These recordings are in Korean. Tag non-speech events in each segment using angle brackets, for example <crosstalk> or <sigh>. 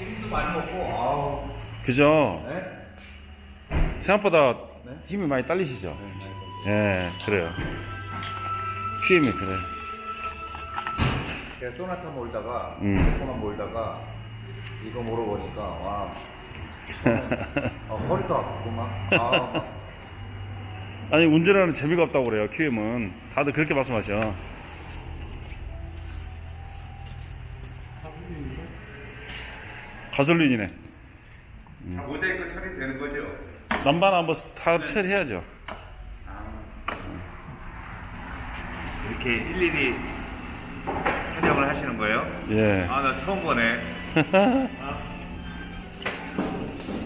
기름도 많이 먹고, 아우. 그죠? 네? 생각보다 네? 힘이 많이 딸리시죠? 네. 예, 그래요. QM이 그래. 제가 소나타 몰다가, 음. 조그만 몰다가, 이거 물어보니까, 와. <laughs> 아, 허리도 아프고 막. 아, 막. 아니, 운전하는 재미가 없다고 그래요, QM은. 다들 그렇게 말씀하셔. 가솔린이네. 다 모자이크 처리되는 거죠? 난반 한번 다 처리해야죠. 이렇게 일일이 촬영을 하시는 거예요? 예. 아, 나 처음 보네. <laughs>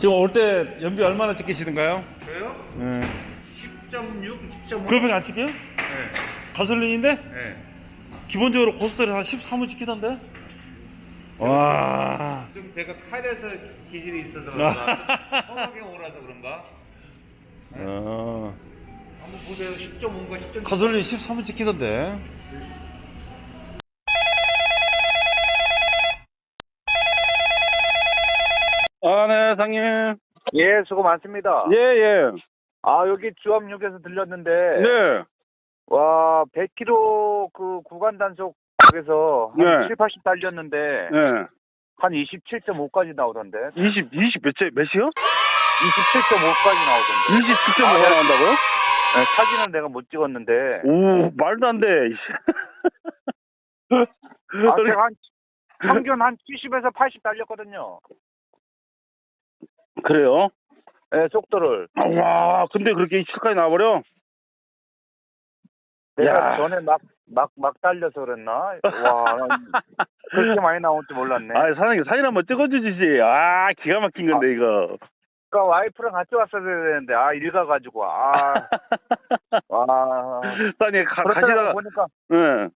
지금 올 때 연비 얼마나 찍히시는가요? 그래요? 예. 10.6, 10.5? 그러면 안 찍혀요? 네. 가솔린인데? 네. 기본적으로 고스톱이 한 13은 찍히던데? 와. 좀 제가 칼에서 기질이 있어서 그런가? 험하게 오라서 그런가? 어. 한번 보세요. 10.5인가 10.6. 가솔린 13은 찍히던데? 아, 네, 상님. 예, 수고 많습니다. 예, 예. 아, 여기 주암역에서 들렸는데, 네. 와, 100km 그 구간 단속 에서 한 네. 7, 80 달렸는데, 네. 한 27.5까지 나오던데. 20, 20 몇째, 몇이요? 27.5까지 나오던데. 27.5가 나온다고요? 네, 사진은 내가 못 찍었는데, 오, 말도 안 돼. 아, 제가 <laughs> 한, 평균 한 70에서 80 달렸거든요. 그래요? 네, 속도를. 와, 근데 그렇게 27까지 나와버려? 내가 야. 전에 막, 막, 막 달려서 그랬나? 와, 난 그렇게 많이 나올 줄 몰랐네. 아, 사장님 사진 한번 찍어주시지. 아, 기가 막힌 건데, 이거. 아까 와이프랑 같이 왔어야 되는데, 아, 일 가가지고, 아, <laughs> 와. 사장님, 가, 그렇다가 가시다가, 보니까 응.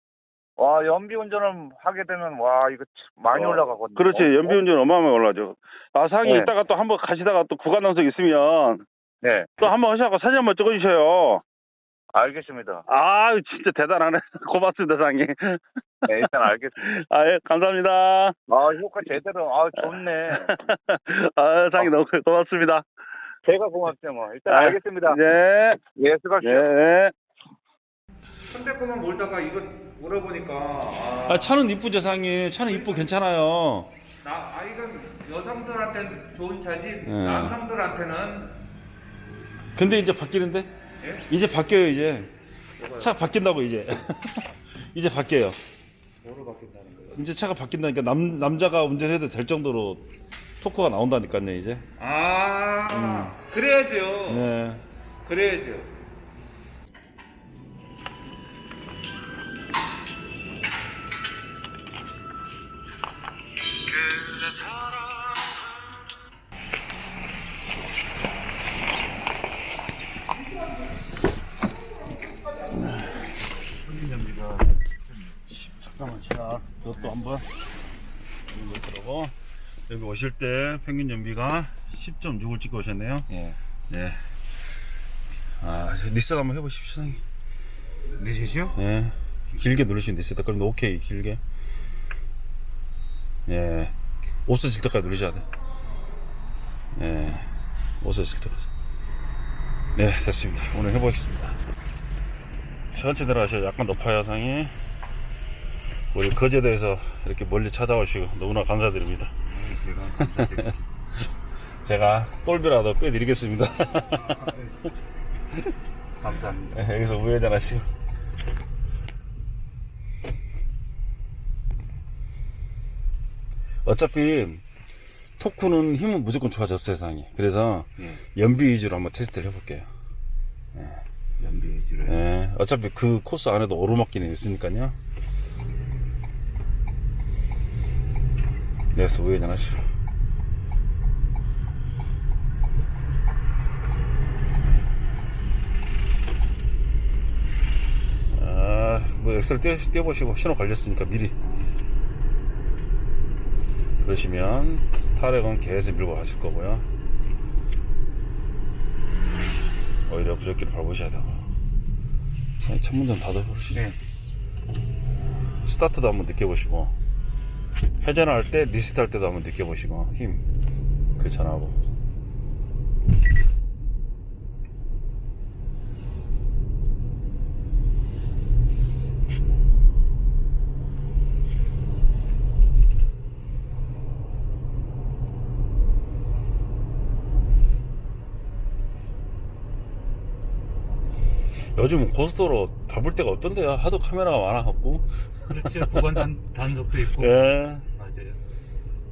와 연비 운전을 하게 되면 와 이거 참 많이 어, 올라가거든요. 그렇지. 연비운전 어마어마하게 올라죠. 아, 사장님 네. 이따가 또 한번 가시다가 또 구간 단속 있으면 네, 또 한번 하셔갖고 사진 한번 찍어주셔요. 알겠습니다. 아, 진짜 대단하네. <laughs> 고맙습니다, 사장님. 네, 일단 알겠습니다. <laughs> 아, 예, 감사합니다. 아 효과 제대로 아 좋네. <laughs> 아, 사장님 너무 고맙습니다. 제가 고맙죠 뭐. 일단 아, 알겠습니다. 네. 예, 수고하십시오. 네. 손대포만 몰다가 이거 물어보니까, 아, 아, 차는 이쁘죠, 사장님. 차는 이쁘 괜찮아요. 나, 아, 이건 여성들한테는 좋은 차지, 네. 남성들한테는, 근데 이제 바뀌는데? 예? 이제 바뀌어요, 이제. 뭐가요? 차 바뀐다고, 이제. <laughs> 이제 바뀌어요. 뭐로 바뀐다는 거예요? 이제 차가 바뀐다니까 남, 남자가 운전해도 될 정도로 토크가 나온다니까요, 이제. 아, 그래야죠. 네. 그래야죠. 잠깐 한번 보도록 여기 오실 때 평균 연비가 10.6을 찍고 오셨네요. 예. 네. 아, 리셋 한번 해보십시오, 선생님. 내시죠? 예. 길게 누르시면 리셋. 그럼 오케이, 길게. 예. 없어질 때까지 누르셔야 돼. 예. 없어질 때까지. 네, 됐습니다. 오늘 해보겠습니다. 천천히 들어가셔. 약간 높아요, 상이. 우리 거제도에서 이렇게 멀리 찾아오시고 너무나 감사드립니다. 제가. <laughs> 제가 똘비라도 빼드리겠습니다. <laughs> 감사합니다. 네, 여기서 우회전 하시고. 어차피 토크는 힘은 무조건 좋아졌어요, 세상이. 그래서 예. 연비 위주로 한번 테스트를 해볼게요. 연비 위주로. 예, 어차피 그 코스 안에도 오르막길이 있으니까요. 여기서 우회전 하시고. 아, 뭐 엑셀 띄워보시고 신호 걸렸으니까 미리. 그러시면 타렉은 계속 밀고 가실 거고요. 오히려 부적기를 밟으셔야 되고. 천문점 닫아보시죠. 네. 스타트도 한번 느껴보시고 회전할 때 리스트할 때도 한번 느껴보시고 힘 그 전하고 요즘 고속도로 밟을 데가 없던데요 하도 카메라가 많아갖고 그렇죠. 구간산 단속도 있고. 예. 맞아요.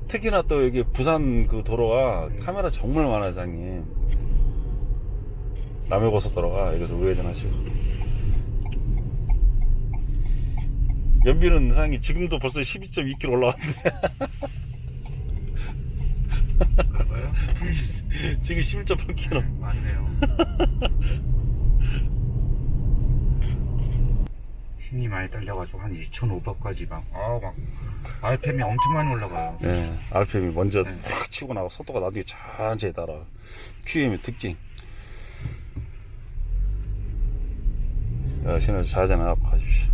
특히나 또 여기 부산 그 도로가 카메라 정말 많아요, 장님. 남해 고속도로가 여기서 우회전 하시고. 연비는 상이 지금도 벌써 12.2km 올라왔는데. <laughs> 지금 11.8km. 맞네요. <laughs> 힘이 많이 딸려가지고 한 2,500까지 막, 아, 막, RPM이 엄청 많이 올라가요. 네, RPM이 먼저 네. 확 치고 나고 속도가 나중에 천천히 따라. QM의 특징. 자, 신호 좌전하고 가십시오.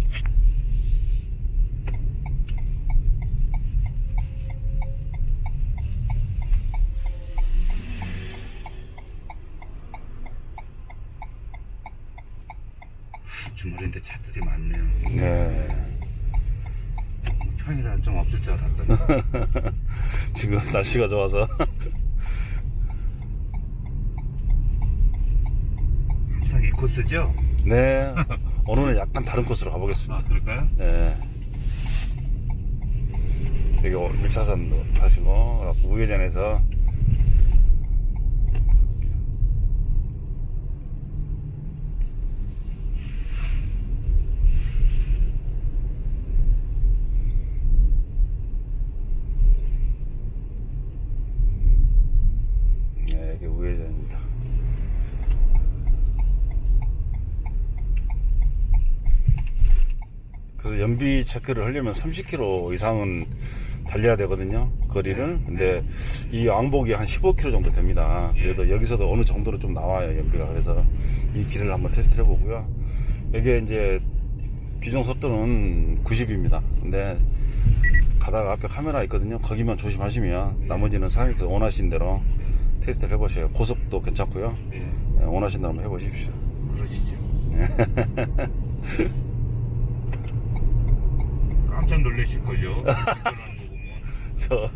주말인데 차들이 많네요. 네. 평일에 좀 없을 줄 알았거든요. <laughs> 지금 날씨가 좋아서. <laughs> 항상 이 코스죠? 네. 오늘은 약간 다른 코스로 가보겠습니다. 아, 그럴까요? 네. 여기 1차선 타시고, 우회전해서. 네, 여기 우회전입니다. 그래서 연비 체크를 하려면 30km 이상은 달려야 되거든요 거리를. 근데 이 왕복이 한 15km 정도 됩니다. 그래도 여기서도 어느 정도로 좀 나와요 연비가. 그래서 이 길을 한번 테스트 해보고요. 여기에 이제 규정 속도는 90입니다. 근데 가다가 앞에 카메라 있거든요. 거기만 조심하시면 나머지는 사장님께서 원하시는 대로 테스트를 해보셔요. 고속도 괜찮고요. 네. 네, 원하시는 대로 한번 해보십시오. 그러시죠. <laughs> 깜짝 놀라실걸요. <laughs> 운전하는 거 보면. 저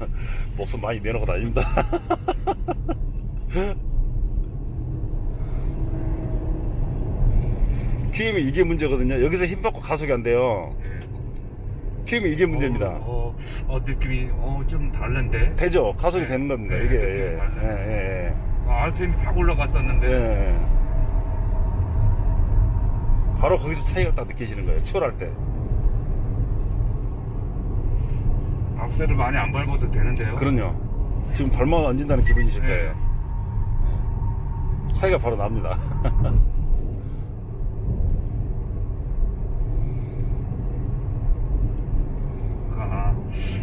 목숨 많이 내놓고 다닙니다. <laughs> QM이 이게 문제거든요. 여기서 힘 받고 가속이 안 돼요. 네. QM이 이게 문제입니다. 어, 어, 어, 느낌이 어, 좀 다른데. 되죠? 가속이 네. 되는 겁니다. 네, 이게. 느낌이 예, 맞아요. 예, 예. 아, RPM이 확 올라갔었는데. 예. 바로 거기서 차이가 딱 느끼시는 거예요. 추월할 때. 악셀을 많이 안 밟아도 되는데요. 그럼요. 지금 덜만 얹는다는 기분이실 네. 거예요. 차이가 바로 납니다. <laughs> 아,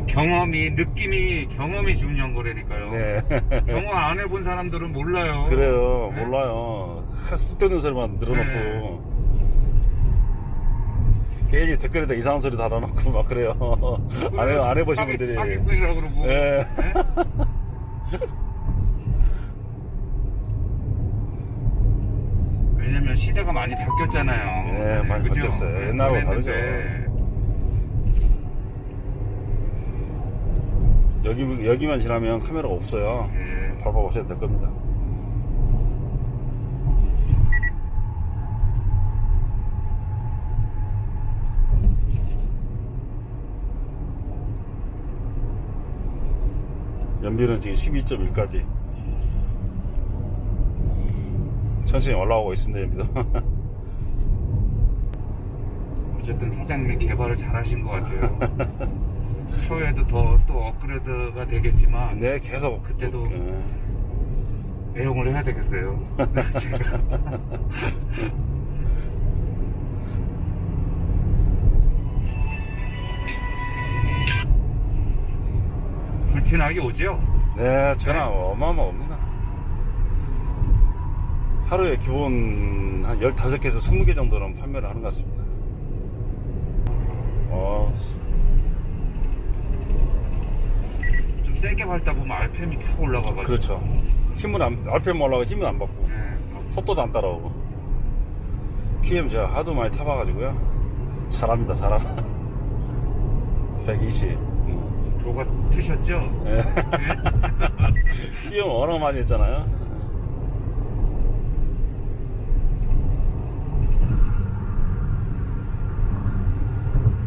경험이 느낌이 경험이 중요한 거라니까요. 네. <laughs> 경험 안 해본 사람들은 몰라요. 그래요. 네. 몰라요. 할 쓸데없는 소리만 늘어놓고. 네. 괜히 댓글에다 이상한 소리 달아놓고 막 그래요. 안, 해, 안 해보신 사기- 분들이. 사기꾼이라고 그러고. 예. 네? <laughs> 왜냐면 시대가 많이 바뀌었잖아요. 네, 많이 그죠? 바뀌었어요. 네, 옛날하고 그랬는데 여기, 여기만 지나면 카메라가 없어요. 예. 밟아보셔도 될 겁니다. 연비는 지금 12.1까지 천천히 올라오고 있습니다 연비도 <laughs> 어쨌든 사장님이 개발을 잘 하신 것 같아요. <laughs> 차후에도 더 또 업그레이드가 되겠지만 네 계속 그때도 예. 애용을 해야 되겠어요. <laughs> 제가. 엄청나게 오지요? 네, 전화 어마어마합니다. 하루에 기본 한 15개에서 20개 정도는 판매를 하는 것 같습니다. 어. 좀 세게 밟다 보면 RPM이 팍 올라가가지고. 그렇죠. 힘은 안, RPM 올라가고 힘은 안 받고. 네. 속도도 안 따라오고. QM 제가 하도 많이 타봐가지고요. 잘합니다, 잘합니다. 120. <laughs> 같으셨죠? 네. <laughs> 수염 워낙 많이 했잖아요.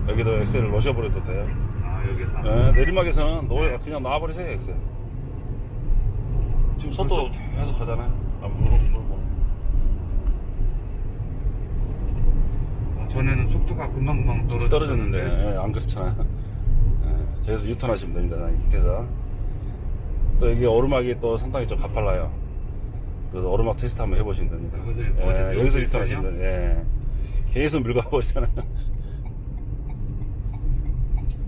여기도 엑셀을 넣으셔버려도 돼요. 아 여기서 네, 내리막에서는 넣어 네. 그냥 놔버리세요 엑셀. 지금 속도 계속 가잖아요. 아, 물고 물. 아, 전에는 속도가 금방금방 떨어졌는데, 떨어졌는데 예, 안 그렇잖아요. 예, 저기서 유턴하시면 됩니다. 밑에서 또 여기 오르막이 또 상당히 좀 가팔라요. 그래서 오르막 테스트 한번 해보시면 됩니다. 여기서 예, 여기서 여기서 유턴하시면 됩니다. 예. 계속 밀고 가고 있잖아요.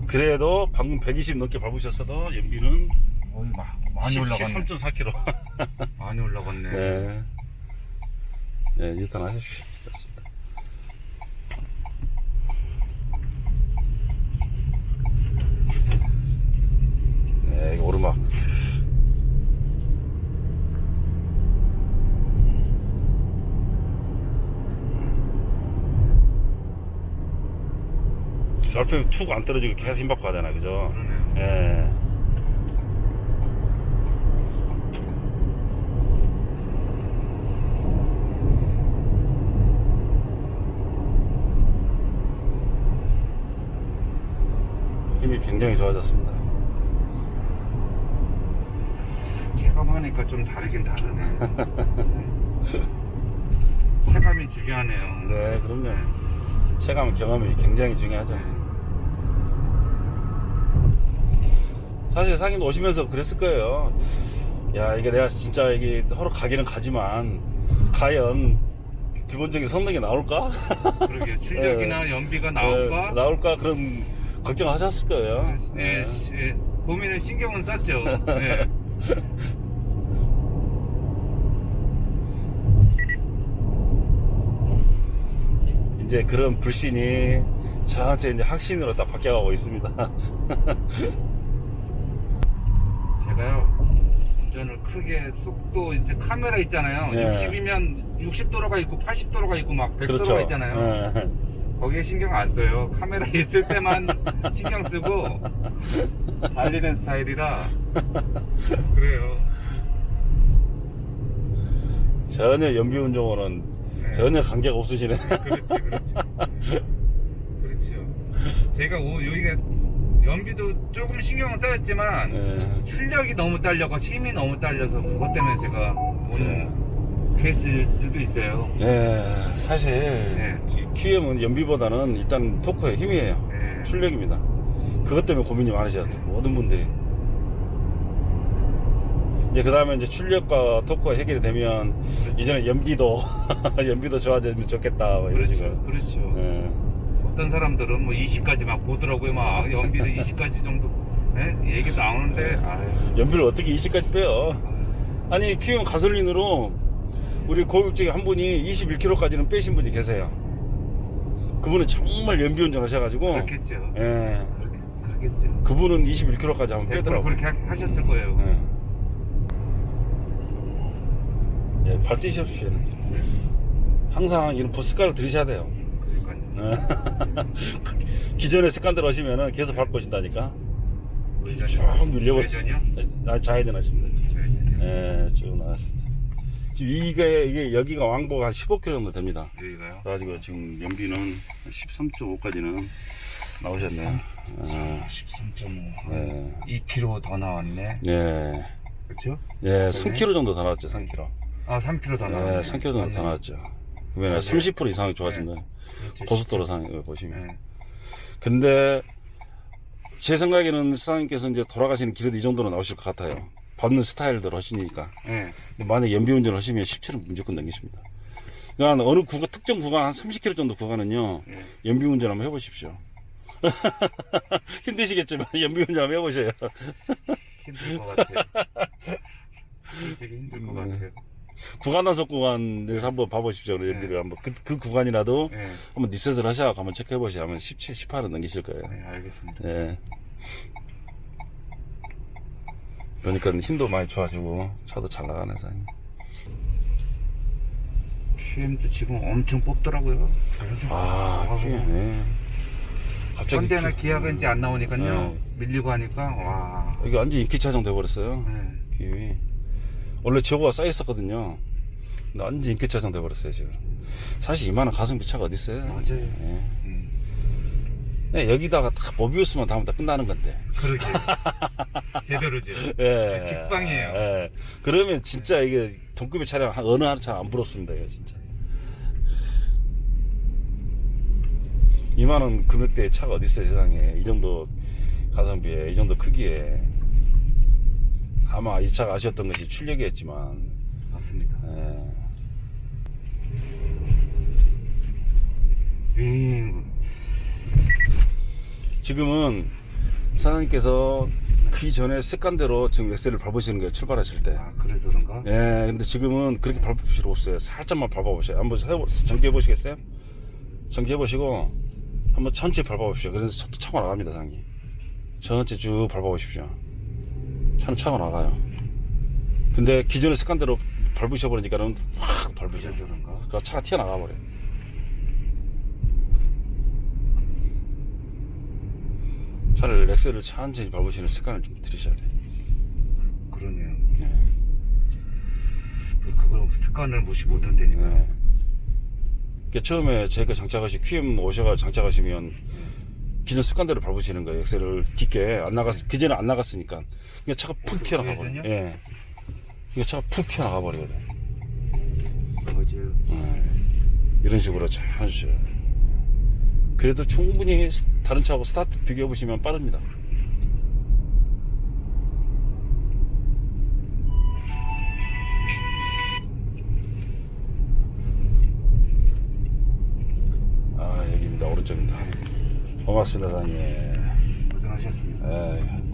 그래도 방금 120 넘게 밟으셨어도 연비는 어이 마, 많이 올라갔네. 13.4km. 많이 올라갔네. 네. <laughs> 네, 유턴하십시오. 네, 이거 오르막. RPM 툭안 떨어지고 계속 힘 받고 가잖아, 그죠? 그러네요. 예. 힘이 굉장히 좋아졌습니다. 체감하니까 좀 다르긴 다르네. <laughs> 체감이 중요하네요. 네, 그럼요. 체감, 경험이 굉장히 중요하죠. 사실 상인 오시면서 그랬을 거예요. 야, 이게 내가 진짜 이게 하러 가기는 가지만, 과연 기본적인 성능이 나올까? 그러게 <laughs> 출력이나 연비가 나올까? 네, 나올까? 그런 걱정하셨을 거예요. 네, 시- 예, 고민을 신경은 썼죠. <laughs> 네. 이제 그런 불신이 천천히 이제 확신으로 딱 바뀌어가고 있습니다. <laughs> 제가요 운전을 크게 속도 이제 카메라 있잖아요. 네. 60이면 60도로가 있고 80도로가 있고 막 100도로가 있잖아요. 예. 거기에 신경 안 써요. 카메라 있을 때만 <laughs> 신경 쓰고 달리는 스타일이라 그래요. 전혀 연비 운전과는 네. 전혀 관계가 없으시네. 그렇지, 그렇지. <laughs> 그렇죠. 제가 오, 여기가 연비도 조금 신경은 써였지만 예. 출력이 너무 딸려고 힘이 너무 딸려서 그것 때문에 제가 오늘 케이스일 수도 있어요. 예, 사실 네. QM은 연비보다는 일단 토크의 힘이에요. 네. 출력입니다. 그것 때문에 고민이 많으셔요. 모든 분들이. 이제 그 다음에 이제 출력과 토크가 해결이 되면 이제는 연비도 <laughs> 연비도 좋아지면 좋겠다 뭐 그렇죠, 식으로. 그렇죠. 예. 어떤 사람들은 뭐 20까지 막 보더라고요. 막 아, 연비를 <laughs> 20까지 정도 예? 얘기 나오는데 아유, 연비를 어떻게 20까지 빼요? 아니 QM 가솔린으로 우리 고객 한 분이 21km까지는 빼신 분이 계세요. 그분은 정말 연비 운전 하셔가지고 그렇겠죠. 예. 그렇겠죠. 그분은 21km까지 한번 100% 빼더라고요. 그렇게 하- 하셨을 거예요. 예. 예, 발 뛰십시오. 항상 이런 보- 습관을 들이셔야 돼요. 예. <laughs> 기존의 습관대로 하시면은 계속 밟고 오신다니까. 쭉. 우회전이요? 아, 좌회전 하시면 돼요. 예, 쭉 나가십니다. 지금 이게, 이게 여기가 왕복 한 15km 정도 됩니다. 여기가요? 그래가지고 지금 연비는 13.5까지는 나오셨네요. 아, 13.5. 네. 2km 더 나왔네. 예. 그렇죠? 예, 3km 정도 더 나왔죠, 3km. 아, 3km 더 나왔네. 예, 3km 정도 더. 나왔죠. 네. 30% 이상 좋아진 네. 거예요. 고속도로 상 보시면. 네. 근데 제 생각에는 사장님께서 이제 돌아가시는 길에도 이 정도는 나오실 것 같아요. 밟는 스타일대로 하시니까. 네. 만약 연비 운전을 하시면 17은 무조건 넘기십니다. 그러니까 어느 구간, 특정 구간 한 30km 정도 구간은요, 네. 연비 운전 한번 해보십시오. <laughs> 힘드시겠지만 연비 운전 한번 해보셔요. 힘들 것 같아요. <laughs> 솔직히 힘들 것 네. 같아요. 구간 단속 구간에서 한번 봐보십시오. 네. 한번. 그, 그 구간이라도 네. 한번 리셋을 하셔서 한번 체크해 보시면 하면 17, 18은 넘기실 거예요. 네, 알겠습니다. 예. 그러니까 힘도 많이 좋아지고 차도 잘 나가네 사장님. QM도 지금 엄청 뽑더라고요. 그래서 아, 아우, 키에 네. 갑자기 현대나 키- 기아가 이제 안 나오니까요. 네. 밀리고 하니까 와. 여기 완전 인기 차종 돼버렸어요. 네. 기위. 원래 저거가 쌓였었거든요. 근데 완전 인기 차종 돼버렸어요 지금. 사실 이만한 가성비 차가 어디 있어요? 맞아요. 예. 음. 여기다가 딱 모비우스만 담으면 다 끝나는 건데. 그러게. <laughs> 제대로죠. 예. 직방이에요. 예. 그러면 진짜 이게 동급의 차량 한- 어느 하나 차안 부럽습니다, 이거 진짜. 이만한 금액대의 차가 어디 있어요, 세상에. 이 정도 가성비에, 이 정도 크기에. 아마 이 차가 아쉬웠던 것이 출력이었지만, 맞습니다. 예. 윙. 지금은 사장님께서 그 전에 습관대로 지금 엑셀을 밟으시는 거예요, 출발하실 때. 아 그래서 그런가? 예, 근데 지금은 그렇게 밟을 필요 없어요. 살짝만 밟아보세요. 한번 정지해 보시겠어요? 정지해 보시고 한번 천천히 밟아보십시오. 그래서 차고 나갑니다, 사장님. 천천히 쭉 밟아보십시오. 차고 나가요. 근데 기존의 습관대로 밟으셔 버리니까는 확 밟으셔. 그런가? 그래서 차가 튀어나가 버려요. 차를 엑셀을 천천히 밟으시는 습관을 좀 들이셔야 돼요. 그러네요. 예. 그걸 습관을 무시 못한다니까. 네. 그러니까 처음에 저희가 장착하시 QM 오셔가 장착하시면 기존 습관대로 밟으시는 거예요. 엑셀을 깊게 안 나갔 그전에 안 나갔으니까. 그러니까 차가 푹 튀어나가 버려. 그래서요? 예. 그러니까 차가 푹 튀어나가 버리거든. 맞아요. 예. 이런 식으로 잘 해주셔요. 그래도 충분히 스- 다른 차하고 스타트 비교해 보시면 빠릅니다. 아 여기입니다 오른쪽입니다. 고맙습니다 사장님. 고생하셨습니다. 에